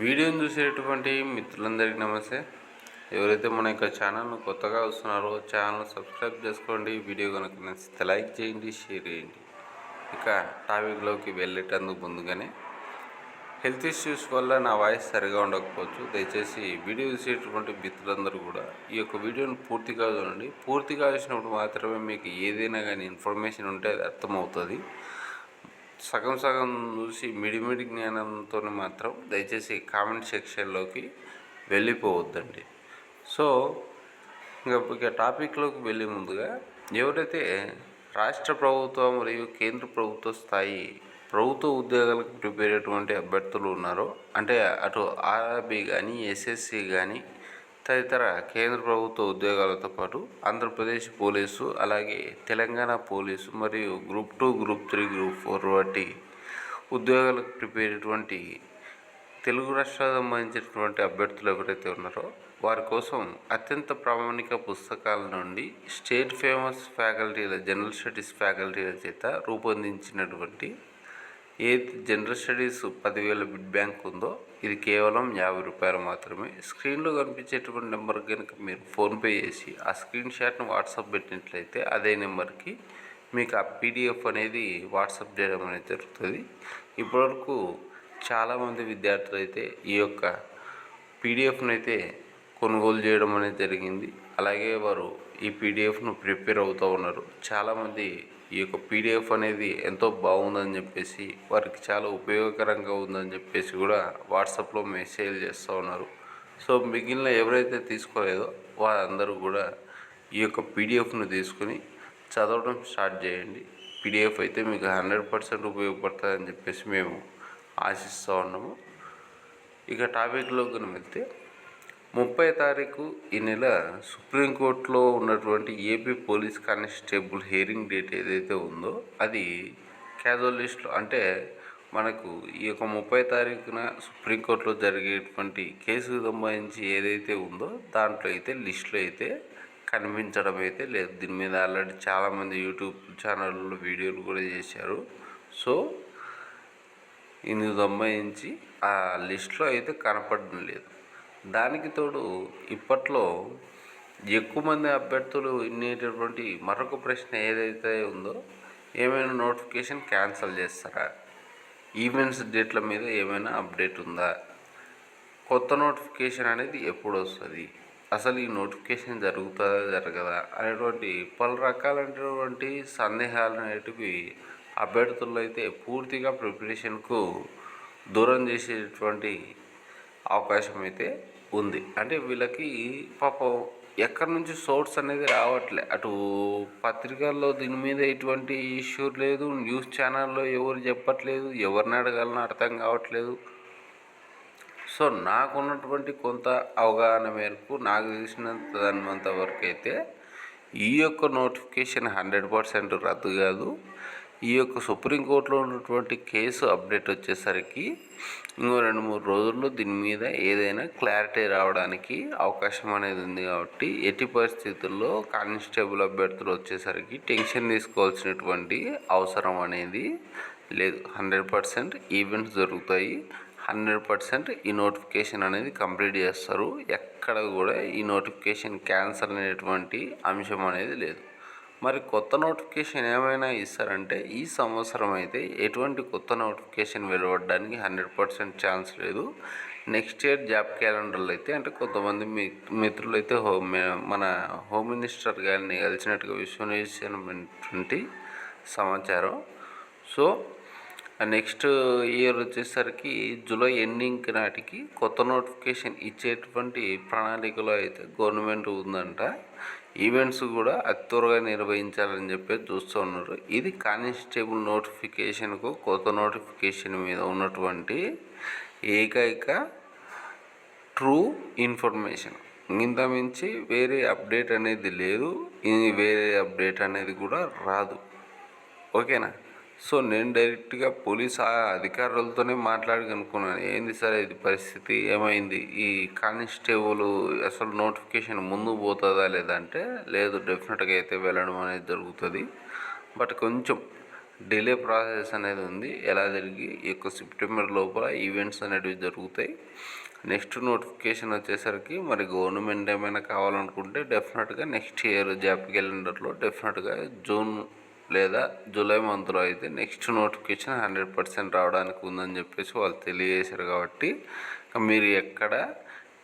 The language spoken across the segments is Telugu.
వీడియోని చూసేటువంటి మిత్రులందరికీ నమస్తే. ఎవరైతే మన యొక్క ఛానల్ను కొత్తగా వస్తున్నారో ఛానల్ సబ్స్క్రైబ్ చేసుకోండి. వీడియో కనుక నచ్చితే లైక్ చేయండి షేర్ చేయండి. ఇక టాపిక్లోకి వెళ్ళేటందుకు ముందుగానే హెల్త్ ఇష్యూస్ వల్ల నా వాయిస్ సరిగా ఉండకపోవచ్చు. దయచేసి వీడియో చూసేటువంటి మిత్రులందరూ కూడా ఈ యొక్క వీడియోని పూర్తిగా చూడండి. పూర్తిగా చూసినప్పుడు మాత్రమే మీకు ఏదైనా కానీ ఇన్ఫర్మేషన్ ఉంటే అది అర్థమవుతుంది. సగం సగం చూసి మిడిమిడి జ్ఞానంతో మాత్రం దయచేసి కామెంట్ సెక్షన్లోకి వెళ్ళిపోవద్దండి. సో ఇంకా ఇక టాపిక్లోకి వెళ్ళే ముందుగా ఎవరైతే రాష్ట్ర ప్రభుత్వం మరియు కేంద్ర ప్రభుత్వ స్థాయి ప్రభుత్వ ఉద్యోగాలకు ప్రిపేర్ అయ్యేటువంటి అభ్యర్థులు ఉన్నారో అంటే అటు ఆర్ఆర్బి కానీ ఎస్ఎస్సి కానీ తదితర కేంద్ర ప్రభుత్వ ఉద్యోగాలతో పాటు ఆంధ్రప్రదేశ్ పోలీసు అలాగే తెలంగాణ పోలీసు మరియు group two group three group four వంటి ఉద్యోగాలకు ప్రిపేర్ అయ్యేటువంటి తెలుగు రాష్ట్రాలకు సంబంధించినటువంటి అభ్యర్థులు ఎవరైతే ఉన్నారో వారి కోసం అత్యంత ప్రామాణిక పుస్తకాల నుండి స్టేట్ ఫేమస్ ఫ్యాకల్టీల జనరల్ స్టడీస్ ఫ్యాకల్టీల చేత రూపొందించినటువంటి ఏది జనరల్ స్టడీస్ పదివేల బిడ్ బ్యాంక్ ఉందో ఇది కేవలం యాభై రూపాయలు మాత్రమే. స్క్రీన్లో కనిపించేటువంటి నెంబర్ కనుక మీరు ఫోన్పే చేసి ఆ స్క్రీన్ షాట్ను వాట్సాప్ పెట్టినట్లయితే అదే నెంబర్కి మీకు ఆ పీడిఎఫ్ అనేది వాట్సాప్ చేయడం అనేది జరుగుతుంది. ఇప్పటివరకు చాలామంది విద్యార్థులు అయితే ఈ యొక్క పీడిఎఫ్ను అయితే కొనుగోలు చేయడం అనేది జరిగింది. అలాగే వారు ఈ పీడిఎఫ్ను ప్రిపేర్ అవుతూ ఉన్నారు. చాలామంది ఈ యొక్క పీడిఎఫ్ అనేది ఎంతో బాగుందని చెప్పేసి వారికి చాలా ఉపయోగకరంగా ఉందని చెప్పేసి కూడా వాట్సాప్లో మెసేజ్ చేస్తూ ఉన్నారు. సో మిగిలిన ఎవరైతే తీసుకోలేదో వారందరూ కూడా ఈ యొక్క పీడిఎఫ్ను తీసుకుని చదవడం స్టార్ట్ చేయండి. పీడిఎఫ్ అయితే మీకు హండ్రెడ్ పర్సెంట్ ఉపయోగపడుతుందని చెప్పేసి మేము ఆశిస్తూ ఉన్నాము. ఇక టాపిక్లోకి కనుక వెళ్తే ముప్పై తారీఖు ఈ నెల సుప్రీంకోర్టులో ఉన్నటువంటి AP police constable hearing date ఏదైతే ఉందో అది క్యాజువల్ లిస్ట్లో అంటే మనకు ఈ యొక్క ముప్పై తారీఖున సుప్రీంకోర్టులో జరిగేటువంటి కేసుకు సంబంధించి ఏదైతే ఉందో దాంట్లో అయితే లిస్టులో అయితే కనిపించడం అయితే లేదు. దీని మీద ఆల్రెడీ చాలామంది యూట్యూబ్ ఛానల్లో వీడియోలు కూడా చేశారు. సో ఇందుకు సంబంధించి ఆ లిస్టులో అయితే కనపడడం లేదు. దానికి తోడు ఇప్పట్లో ఎక్కువ మంది అభ్యర్థులు ఇన్నేటటువంటి మరొక ప్రశ్న ఏదైతే ఉందో ఏమైనా నోటిఫికేషన్ క్యాన్సిల్ చేస్తారా? ఈవెంట్స్ డేట్ల మీద ఏమైనా అప్డేట్ ఉందా? కొత్త నోటిఫికేషన్ అనేది ఎప్పుడు వస్తుంది? అసలు ఈ నోటిఫికేషన్ జరుగుతుందా జరగదా? అనేటువంటి పలు రకాలైనటువంటి సందేహాలు అనేటివి అభ్యర్థులు అయితే పూర్తిగా ప్రిపరేషన్కు దూరం చేసేటువంటి అవకాశం అయితే ఉంది. అంటే వీళ్ళకి పాపం ఎక్కడి నుంచి సోర్స్ అనేది రావట్లే. అటు పత్రికల్లో దీని మీద ఎటువంటి ఇష్యూ లేదు. న్యూస్ ఛానల్లో ఎవరు చెప్పట్లేదు. ఎవరిని అడగాలని అర్థం కావట్లేదు. సో నాకున్నటువంటి కొంత అవగాహన మేరకు నాకు తెలిసినంత దానినంత వరకు అయితే ఈ యొక్క నోటిఫికేషన్ హండ్రెడ్ పర్సెంట్ రద్దు కాదు. ఈ యొక్క సుప్రీంకోర్టులో ఉన్నటువంటి కేసు అప్డేట్ వచ్చేసరికి ఇంకో రెండు మూడు రోజుల్లో దీని మీద ఏదైనా క్లారిటీ రావడానికి అవకాశం అనేది ఉంది కాబట్టి ఎట్టి పరిస్థితుల్లో కానిస్టేబుల్ అభ్యర్థులు వచ్చేసరికి టెన్షన్ తీసుకోవాల్సినటువంటి అవసరం అనేది లేదు. హండ్రెడ్ పర్సెంట్ ఈవెంట్స్ జరుగుతాయి హండ్రెడ్ పర్సెంట్ ఈ నోటిఫికేషన్ అనేది కంప్లీట్ చేస్తారు. ఎక్కడ కూడా ఈ నోటిఫికేషన్ క్యాన్సల్ అనేటువంటి అంశం అనేది లేదు. మరి కొత్త నోటిఫికేషన్ ఏమైనా ఇస్తారంటే ఈ సంవత్సరం అయితే ఎటువంటి కొత్త నోటిఫికేషన్ వెలువడడానికి హండ్రెడ్ పర్సెంట్ ఛాన్స్ లేదు. నెక్స్ట్ ఇయర్ జాబ్ క్యాలెండర్లు అయితే అంటే కొంతమంది మి మిత్రులు అయితే హోమ్ మన హోమ్ మినిస్టర్ గారిని కలిసినట్టుగా విశ్వసినటువంటి సమాచారం. సో నెక్స్ట్ ఇయర్ వచ్చేసరికి జూలై ఎండింగ్ నాటికి కొత్త నోటిఫికేషన్ ఇచ్చేటువంటి ప్రణాళికలో అయితే గవర్నమెంట్ ఉందంట. ఈవెంట్స్ కూడా అతి త్వరగా నిర్వహించాలని చెప్పి చూస్తూ ఉన్నారు. ఇది కానిస్టేబుల్ నోటిఫికేషన్కు కొత్త నోటిఫికేషన్ మీద ఉన్నటువంటి ఏకైక ట్రూ ఇన్ఫర్మేషన్. ఇంత మించి వేరే అప్డేట్ అనేది లేదు. ఇది వేరే అప్డేట్ అనేది కూడా రాదు. ఓకేనా? సో నేను డైరెక్ట్గా పోలీస్ అధికారులతోనే మాట్లాడి కనుక్కున్నాను ఏంది సార్ ఇది పరిస్థితి? ఏమైంది? ఈ కానిస్టేబుల్ అసలు నోటిఫికేషన్ ముందు పోతుందా లేదంటే లేదు డెఫినెట్గా అయితే వెళ్ళడం అనేది జరుగుతుంది. బట్ కొంచెం డిలే ప్రాసెస్ అనేది ఉంది. ఎలా జరిగి ఈ యొక్క సెప్టెంబర్ లోపల ఈవెంట్స్ అనేటివి జరుగుతాయి. నెక్స్ట్ నోటిఫికేషన్ వచ్చేసరికి మరి గవర్నమెంట్ ఏమైనా కావాలనుకుంటే డెఫినెట్గా నెక్స్ట్ ఇయర్ జాబ్ క్యాలెండర్లో డెఫినెట్గా జూన్ లేదా జూలై మంత్లో అయితే నెక్స్ట్ నోటిఫికేషన్ హండ్రెడ్ పర్సెంట్ రావడానికి ఉందని చెప్పేసి వాళ్ళు తెలియజేశారు కాబట్టి మీరు ఎక్కడ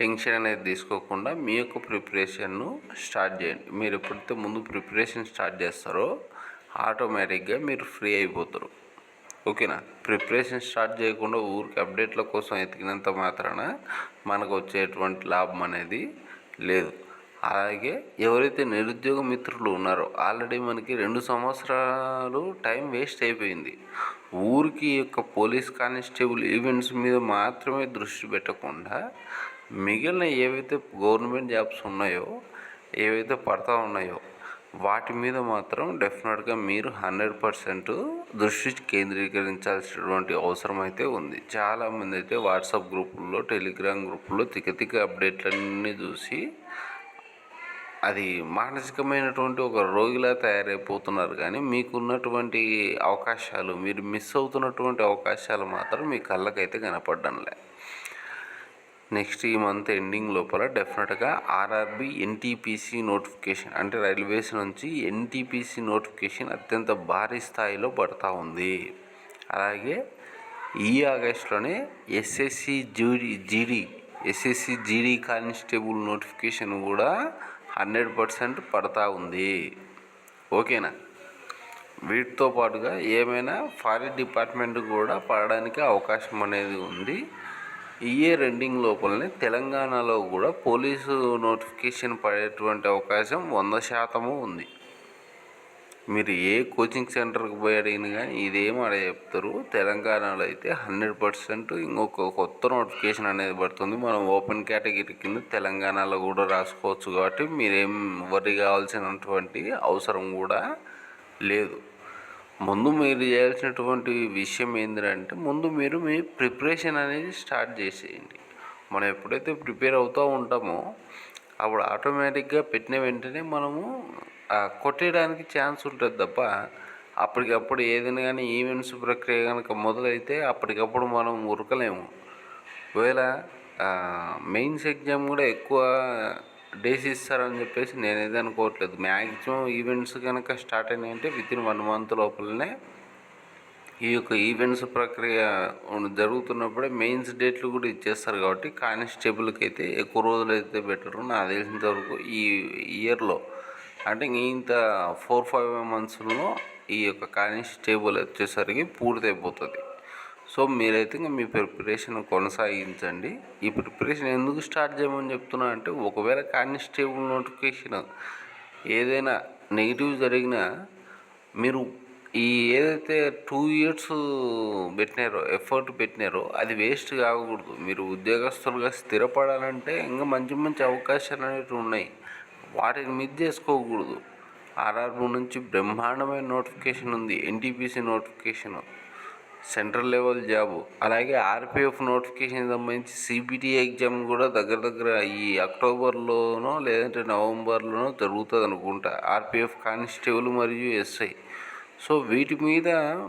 టెన్షన్ అనేది తీసుకోకుండా మీ యొక్క ప్రిపరేషన్ను స్టార్ట్ చేయండి. మీరు ఎప్పుడైతే ముందు ప్రిపరేషన్ స్టార్ట్ చేస్తారో ఆటోమేటిక్గా మీరు ఫ్రీ అయిపోతారు. ఓకేనా? ప్రిపరేషన్ స్టార్ట్ చేయకుండా ఊరికి అప్డేట్ల కోసం ఎతికినంత మాత్రాన మనకు వచ్చేటువంటి లాభం అనేది లేదు. అలాగే ఎవరైతే నిరుద్యోగ మిత్రులు ఉన్నారో ఆల్రెడీ మనకి రెండు సంవత్సరాలు టైం వేస్ట్ అయిపోయింది. ఊరికి యొక్క పోలీస్ కానిస్టేబుల్ ఈవెంట్స్ మీద మాత్రమే దృష్టి పెట్టకుండా మిగిలిన ఏవైతే గవర్నమెంట్ జాబ్స్ ఉన్నాయో ఏవైతే పడతా ఉన్నాయో వాటి మీద మాత్రం డెఫినెట్గా మీరు హండ్రెడ్ పర్సెంట్ దృష్టి కేంద్రీకరించాల్సినటువంటి అవసరం అయితే ఉంది. చాలామంది అయితే వాట్సాప్ గ్రూపుల్లో టెలిగ్రామ్ గ్రూపుల్లో తిక్క తిక్క అప్డేట్లన్నీ చూసి అది మానసికమైనటువంటి ఒక రోగిలా తయారైపోతున్నారు. కానీ మీకున్నటువంటి అవకాశాలు మీరు మిస్ అవుతున్నటువంటి అవకాశాలు మాత్రం మీ కళ్ళకైతే కనపడ్డంలే. నెక్స్ట్ ఈ మంత్ ఎండింగ్ లోపల డెఫినెట్గా ఆర్ఆర్బి ఎన్టీపీసీ నోటిఫికేషన్ అంటే రైల్వేస్ నుంచి ఎన్టీపీసీ నోటిఫికేషన్ అత్యంత భారీ స్థాయిలో పడతా ఉంది. అలాగే ఈ ఆగస్టులోనే SSC GD GD SSC GD constable notification కూడా హండ్రెడ్ పర్సెంట్ పడతా ఉంది. ఓకేనా? వీటితో పాటుగా ఏమైనా ఫారెస్ట్ డిపార్ట్మెంట్ కూడా పడడానికి అవకాశం అనేది ఉంది. ఇయర్ ఎండింగ్ లోపలనే తెలంగాణలో కూడా పోలీసు నోటిఫికేషన్ పడేటువంటి అవకాశం వంద శాతము ఉంది. మీరు ఏ కోచింగ్ సెంటర్కి పోయి అడిగిన కానీ ఇదేం అడ చెప్తారు? తెలంగాణలో అయితే హండ్రెడ్ పర్సెంట్ ఇంకొక కొత్త నోటిఫికేషన్ అనేది పడుతుంది. మనం ఓపెన్ కేటగిరీ కింద తెలంగాణలో కూడా రాసుకోవచ్చు కాబట్టి మీరేం వరి కావాల్సినటువంటి అవసరం కూడా లేదు. ముందు మీరు చేయాల్సినటువంటి విషయం ఏంటంటే ముందు మీరు మీ ప్రిపరేషన్ అనేది స్టార్ట్ చేసేయండి. మనం ఎప్పుడైతే ప్రిపేర్ అవుతూ ఉంటామో అప్పుడు ఆటోమేటిక్గా పెట్టిన వెంటనే మనము కొట్టేయడానికి ఛాన్స్ ఉంటుంది తప్ప అప్పటికప్పుడు ఏదైనా కానీ ఈవెంట్స్ ప్రక్రియ కనుక మొదలైతే అప్పటికప్పుడు మనం ఉరకలేము. ఒకవేళ మెయిన్స్ ఎగ్జామ్ కూడా ఎక్కువ డేస్ ఇస్తారని చెప్పేసి నేను అనుకోవట్లేదు. మ్యాక్సిమం ఈవెంట్స్ కనుక స్టార్ట్ అయినాయంటే విత్ ఇన్ వన్ మంత్ లోపలనే ఈ యొక్క ఈవెంట్స్ ప్రక్రియ జరుగుతున్నప్పుడే మెయిన్స్ డేట్లు కూడా ఇచ్చేస్తారు కాబట్టి కానిస్టేబుల్కి అయితే ఎక్కువ రోజులు అయితే బెటరు నాకు తెలిసినంత వరకు ఈ ఇయర్లో అంటే ఇంత ఫోర్ ఫైవ్ మంత్స్లో ఈ యొక్క కానిస్టేబుల్ వచ్చేసరికి పూర్తయిపోతుంది. సో మీరైతే ఇంకా మీ ప్రిపరేషన్ కొనసాగించండి. ఈ ప్రిపరేషన్ ఎందుకు స్టార్ట్ చేయమని చెప్తున్నా అంటే ఒకవేళ కానిస్టేబుల్ నోటిఫికేషన్ ఏదైనా నెగిటివ్ జరిగినా మీరు ఈ ఏదైతే టూ ఇయర్స్ పెట్టినారో ఎఫర్ట్ పెట్టినారో అది వేస్ట్ కాకూడదు. మీరు ఉద్యోగస్తులుగా స్థిరపడాలంటే ఇంకా మంచి మంచి అవకాశాలు అనేవి ఉన్నాయి. వాటిని మిస్ చేసుకోకూడదు. ఆర్ఆర్బు నుంచి బ్రహ్మాండమైన నోటిఫికేషన్ ఉంది. NTPC notification central level job. అలాగే ఆర్పిఎఫ్ నోటిఫికేషన్ సంబంధించి సిబిటి ఎగ్జామ్ కూడా దగ్గర దగ్గర ఈ అక్టోబర్లోనో లేదంటే నవంబర్లోనో జరుగుతుంది అనుకుంటా. ఆర్పిఎఫ్ కానిస్టేబుల్ మరియు ఎస్ఐ. సో వీటి మీద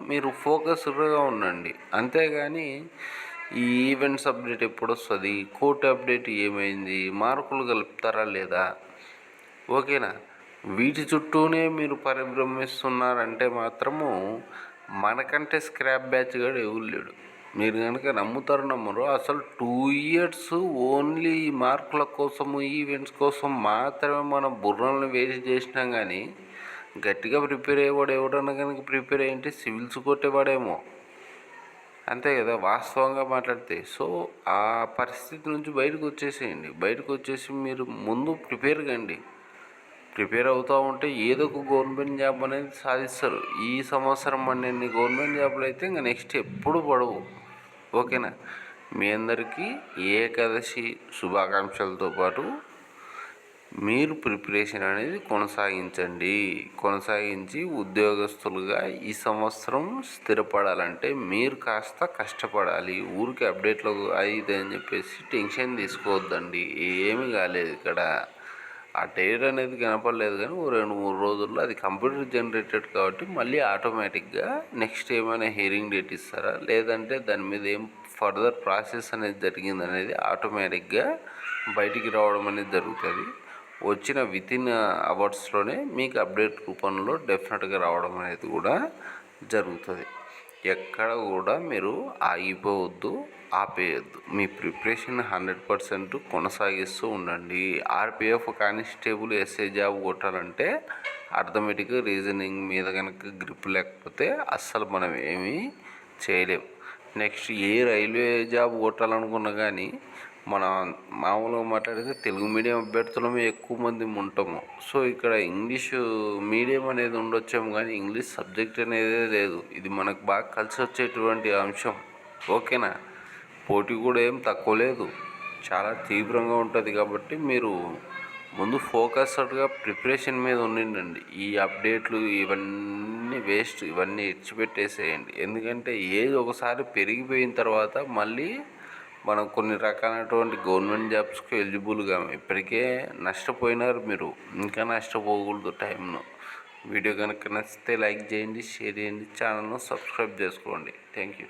మీరు ఫోకస్డ్గా ఉండండి. అంతేగాని ఈ ఈవెంట్స్ అప్డేట్ ఎప్పుడు వస్తుంది కోర్టు అప్డేట్ ఏమైంది? మార్కులు కలుపుతారా లేదా? ఓకేనా? వీటి చుట్టూనే మీరు పరిభ్రమిస్తున్నారంటే మాత్రము మనకంటే స్క్రాప్ బ్యాచ్ కూడా ఎవరు లేడు. మీరు కనుక నమ్ముతారు నమ్మరు అసలు టూ ఇయర్స్ ఓన్లీ మార్కుల కోసము ఈవెంట్స్ కోసం మాత్రమే మనం బుర్రలను వేస్ట్ చేసినాం కానీ గట్టిగా ప్రిపేర్ అయ్యేవాడు ఎవడన్నా కనుక ప్రిపేర్ అయ్యింటే సివిల్స్ కొట్టేవాడేమో. అంతే కదా వాస్తవంగా మాట్లాడితే. సో ఆ పరిస్థితి నుంచి బయటకు వచ్చేసేయండి. బయటకు వచ్చేసి మీరు ముందు ప్రిపేర్ కండి. ప్రిపేర్ అవుతూ ఉంటే ఏదో ఒక గవర్నమెంట్ జాబ్ అనేది సాధిస్తారు. ఈ సంవత్సరం అన్ని గవర్నమెంట్ జాబ్లు అయితే ఇంకా నెక్స్ట్ ఎప్పుడు పడవు. ఓకేనా? మీ అందరికీ ఏకాదశి శుభాకాంక్షలతో పాటు మీరు ప్రిపరేషన్ అనేది కొనసాగించండి. కొనసాగించి ఉద్యోగస్తులుగా ఈ సంవత్సరం స్థిరపడాలంటే మీరు కాస్త కష్టపడాలి. ఊరికి అప్డేట్లు అయితే అని చెప్పేసి టెన్షన్ తీసుకోవద్దండి. ఏమి కాలేదు ఇక్కడ. ఆ టైర్ అనేది కనపడలేదు కానీ ఓ రెండు మూడు రోజుల్లో అది కంప్యూటర్ జనరేటెడ్ కాబట్టి మళ్ళీ ఆటోమేటిక్గా నెక్స్ట్ ఏమైనా హియరింగ్ డేట్ ఇస్తారా? లేదంటే దాని మీద ఏం ఫర్దర్ ప్రాసెస్ అనేది జరిగింది అనేది ఆటోమేటిక్గా బయటికి రావడం అనేది జరుగుతుంది. వచ్చిన విత్ ఇన్ అవర్స్లోనే మీకు అప్డేట్ రూపంలో డెఫినెట్గా రావడం అనేది కూడా జరుగుతుంది. ఎక్కడ కూడా మీరు ఆగిపోవద్దు ఆపేయద్దు. మీ ప్రిపరేషన్ హండ్రెడ్ పర్సెంట్ కొనసాగిస్తూ ఉండండి. ఆర్పిఎఫ్ కానిస్టేబుల్ ఎస్ఏ జాబ్ కొట్టాలంటే అర్థమెటిక్ రీజనింగ్ మీద కనుక గ్రిప్ లేకపోతే అస్సలు మనం ఏమీ చేయలేం. నెక్స్ట్ ఏ రైల్వే జాబ్ కొట్టాలనుకున్నా కానీ మన మామూలుగా మాట్లాడితే తెలుగు మీడియం అభ్యర్థులమే ఎక్కువ మంది ఉంటాము. సో ఇక్కడ ఇంగ్లీషు మీడియం అనేది ఉండొచ్చాము కానీ ఇంగ్లీష్ సబ్జెక్ట్ అనేది లేదు. ఇది మనకు బాగా కలిసి వచ్చేటువంటి అంశం. ఓకేనా? పోటీ కూడా ఏం తక్కువ లేదు. చాలా తీవ్రంగా ఉంటుంది కాబట్టి మీరు ముందు ఫోకస్డ్గా ప్రిపరేషన్ మీద ఉండిండండి ఈ అప్డేట్లు ఇవన్నీ వేస్ట్ ఇవన్నీ ఇచ్చిపెట్టేసేయండి. ఎందుకంటే ఏది ఒకసారి పెరిగిపోయిన తర్వాత మళ్ళీ మనం కొన్ని రకాలైనటువంటి గవర్నమెంట్ జాబ్స్కి ఎలిజిబుల్గా ఇప్పటికే నష్టపోయినారు మీరు. ఇంకా నష్టపోకూడదు టైంను. వీడియో కనుక నచ్చితే లైక్ చేయండి షేర్ చేయండి ఛానల్ను సబ్స్క్రైబ్ చేసుకోండి. Thank you